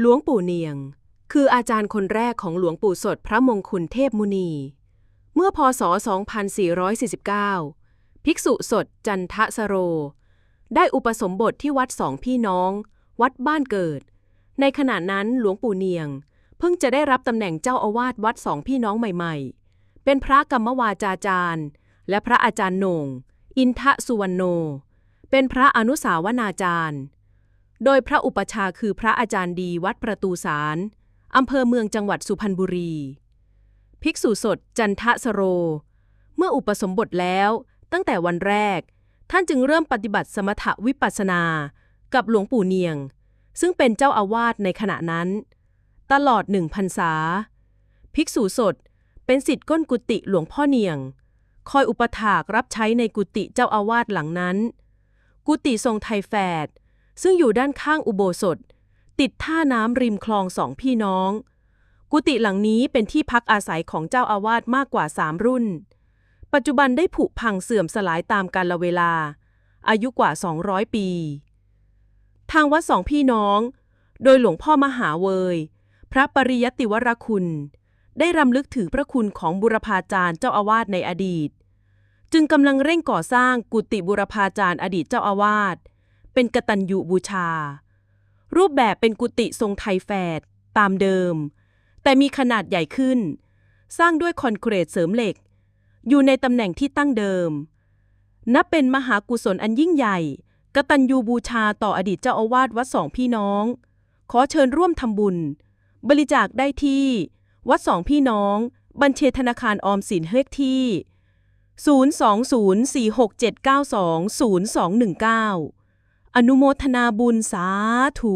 หลวงปู่เนียง คืออาจารย์คนแรกของหลวงปู่สดพระมงคุลเทพมุนี เมื่อพศ 2449 ภิกษุสดจันทสโร ได้อุปสมบทที่วัดสองพี่น้อง วัดบ้านเกิด ในขณะนั้นหลวงปู่เนียง เพิ่งจะได้รับตำแหน่งเจ้าอาวาสวัดสองพี่น้องใหม่ๆ เป็นพระกรรมวาจาจารย์ และพระอาจารย์โหน่ง อินทะสุวรรณโน เป็นพระอนุสาวนาจารย์ โดยพระอุปชาคือพระอาจารย์ดีวัดประตูสารอำเภอเมืองจังหวัดสุพรรณบุรี ภิกษุสดจันทสโร เมื่ออุปสมบทแล้วตั้งแต่วันแรก ท่านจึงเริ่มปฏิบัติสมถวิปัสสนา กับหลวงปู่เนียง ซึ่งเป็นเจ้าอาวาสในขณะนั้น ตลอดหนึ่งพรรษา ภิกษุสดเป็นสิทธิ์ก้นกุฏิหลวงพ่อเนียง คอยอุปถากรับใช้ในกุฏิเจ้าอาวาสหลังนั้น กุฏิทรงไทยแฝด ซึ่งอยู่ด้านข้างอุโบสถ ติดท่าน้ำริมคลองสองพี่น้อง กุฏิหลังนี้เป็นที่พักอาศัยของเจ้าอาวาสมากกว่าสามรุ่น ปัจจุบันได้ผุพังเสื่อมสลายตามกาลเวลา อายุกว่า 200 ปี ทางวัดสองพี่น้อง โดยหลวงพ่อมหาเวย พระปริยติวรคุณ ได้รำลึกถึงพระคุณของบุรพาจารย์เจ้าอาวาสในอดีต จึงกำลังเร่งก่อสร้างกุฏิบุรพาจารย์อดีตเจ้าอาวาส เป็นกตัญญูบูชา รูปแบบเป็นกุฏิทรงไทยแฝดตามเดิม แต่มีขนาดใหญ่ขึ้น สร้างด้วยคอนกรีตเสริมเหล็ก อยู่ในตำแหน่งที่ตั้งเดิม นับเป็นมหากุศลอันยิ่งใหญ่ กตัญญูบูชาต่ออดีตเจ้าอาวาสวัดสองพี่น้อง ขอเชิญร่วมทำบุญ บริจาคได้ที่ วัดสองพี่น้อง บัญชีธนาคารออมสินเลขที่ 02046792021 อนุโมทนาบุญสาธุ